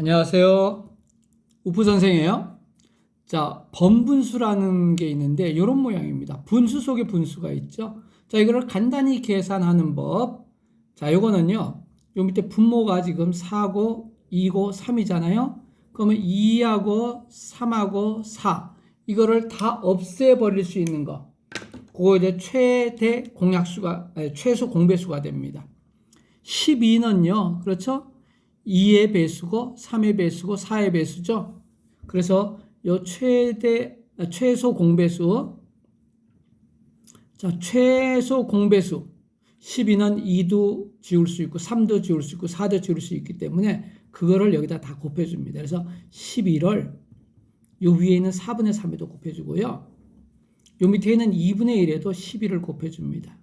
안녕하세요. 우프 선생이에요. 자, 번분수라는 게 있는데 이런 모양입니다. 분수 속에 분수가 있죠. 자, 이거를 간단히 계산하는 법. 자, 요거는요. 요 밑에 분모가 지금 4고 2고 3이잖아요. 그러면 2하고 3하고 4 이거를 다 없애 버릴 수 있는 거. 그거 이제 최대 공약수가 아니, 최소 공배수가 됩니다. 12는요. 그렇죠? 2의 배수고 3의 배수고 4의 배수죠. 그래서 요 최대 아, 최소 공배수 자, 최소 공배수 12는 2도 지울 수 있고 3도 지울 수 있고 4도 지울 수 있기 때문에 그거를 여기다 다 곱해 줍니다. 그래서 12를 요 위에 있는 4분의 3에도 곱해 주고요. 요 밑에 있는 2분의 1에도 12를 곱해 줍니다.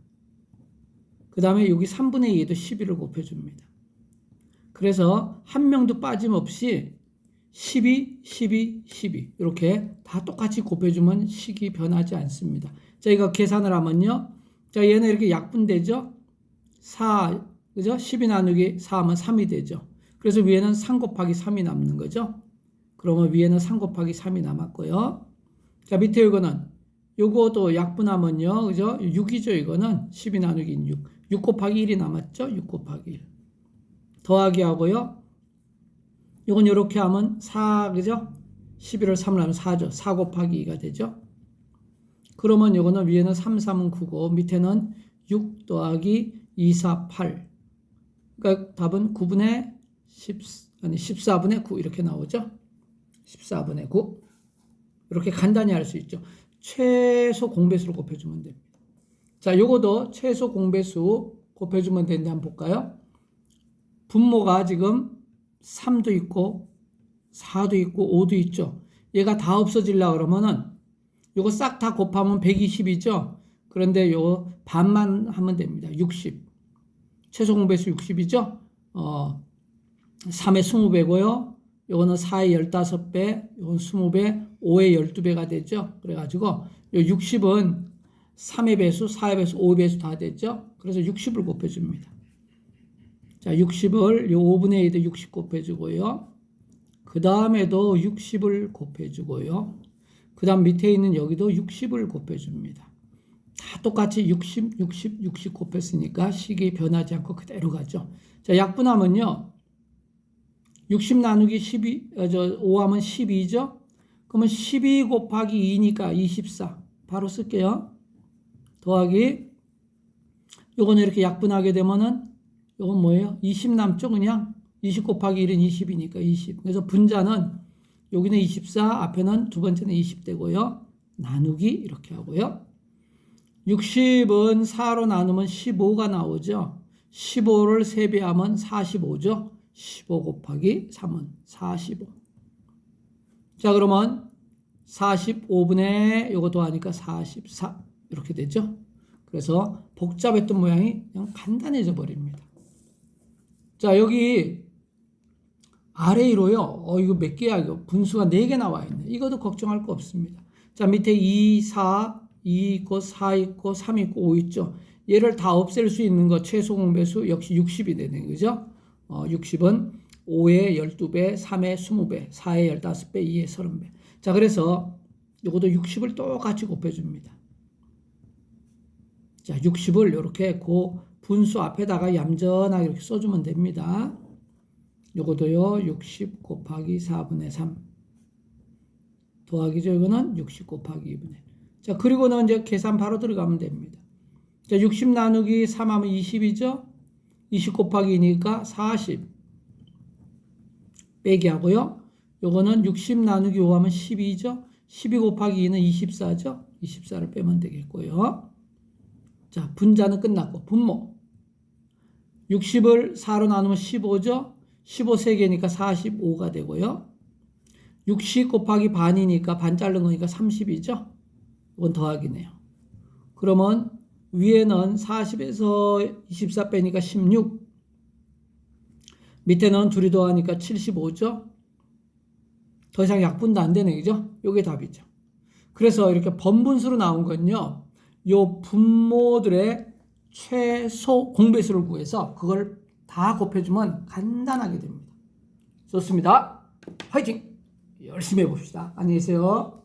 그 다음에 여기 3분의 2에도 12를 곱해 줍니다. 그래서 한 명도 빠짐없이 12, 12, 12 이렇게 다 똑같이 곱해주면 식이 변하지 않습니다. 자 이거 계산을 하면요. 자 얘는 이렇게 약분되죠. 4 그죠? 12 나누기 4 하면 3이 되죠. 그래서 위에는 3 곱하기 3이 남는 거죠. 그러면 위에는 3 곱하기 3이 남았고요. 자 밑에 이거는 요거도 약분하면요. 그죠? 6이죠 이거는 12 나누기 6. 6 곱하기 1이 남았죠. 6 곱하기 1. 더하기 하고요. 이건 이렇게 하면 4 그죠? 11을 3을 하면 4죠. 4 곱하기 2가 되죠. 그러면 이거는 위에는 3, 3은 9고 밑에는 6 더하기 2, 4, 8. 그러니까 답은 9분의 10 아니 14분의 9 이렇게 나오죠. 14분의 9. 이렇게 간단히 할수 있죠. 최소 공배수로 곱해주면 됩니다. 자, 요거도 최소 공배수 곱해주면 되는데 한번 볼까요? 분모가 지금 3도 있고 4도 있고 5도 있죠. 얘가 다 없어질라 그러면은 요거 싹 다 곱하면 120이죠. 그런데 요 반만 하면 됩니다. 60. 최소 공배수 60이죠. 어 3의 20배고요. 요거는 4의 15배, 요건 20배, 5의 12배가 되죠. 그래 가지고 요 60은 3의 배수, 4의 배수, 5의 배수 다 됐죠. 그래서 60을 곱해 줍니다. 자, 60을 요 5분의 2도 60 곱해주고요. 그 다음에도 60을 곱해주고요. 그 다음 밑에 있는 여기도 60을 곱해줍니다. 다 똑같이 60, 60, 60 곱했으니까 식이 변하지 않고 그대로 가죠. 자, 약분하면요. 60 나누기 12, 어, 저 5하면 12죠? 그러면 12 곱하기 2니까 24. 바로 쓸게요. 더하기, 요거는 이렇게 약분하게 되면은 이건 뭐예요? 20 남죠, 그냥? 20 곱하기 1은 20이니까 20. 그래서 분자는 여기는 24, 앞에는 두 번째는 20 되고요. 나누기 이렇게 하고요. 60은 4로 나누면 15가 나오죠. 15를 3배하면 45죠. 15 곱하기 3은 45. 자, 그러면 45분의 요거 더하니까 44 이렇게 되죠. 그래서 복잡했던 모양이 그냥 간단해져 버립니다. 자, 여기 아래로요. 어, 이거 몇 개야? 이거 분수가 4개 나와 있네. 이것도 걱정할 거 없습니다. 자, 밑에 2, 4, 2 있고 4 있고 3 있고 5 있죠. 얘를 다 없앨 수 있는 거 최소 공배수 역시 60이 되는 거죠. 어, 60은 5의 12배, 3의 20배, 4의 15배, 2의 30배. 자, 그래서 이것도 60을 똑같이 곱해줍니다. 자, 60을 이렇게 그 분수 앞에다가 얌전하게 이렇게 써주면 됩니다. 요거도요, 60 곱하기 4분의 3. 더하기죠. 이거는 60 곱하기 2분의 1. 자, 그리고는 이제 계산 바로 들어가면 됩니다. 자, 60 나누기 3 하면 20이죠? 20 곱하기 2니까 40. 빼기 하고요. 요거는 60 나누기 5 하면 12죠? 12 곱하기 2는 24죠? 24를 빼면 되겠고요. 자, 분자는 끝났고, 분모. 60을 4로 나누면 15죠? 15 3개니까 45가 되고요. 60 곱하기 반이니까 반 자른 거니까 30이죠? 이건 더하기네요. 그러면 위에는 40에서 24 빼니까 16. 밑에는 둘이 더하니까 75죠? 더 이상 약분도 안 되네, 그죠? 요게 답이죠. 그래서 이렇게 번분수로 나온 건요, 요 분모들의 최소 공배수를 구해서 그걸 다 곱해주면 간단하게 됩니다. 좋습니다. 화이팅! 열심히 해봅시다. 안녕히 계세요.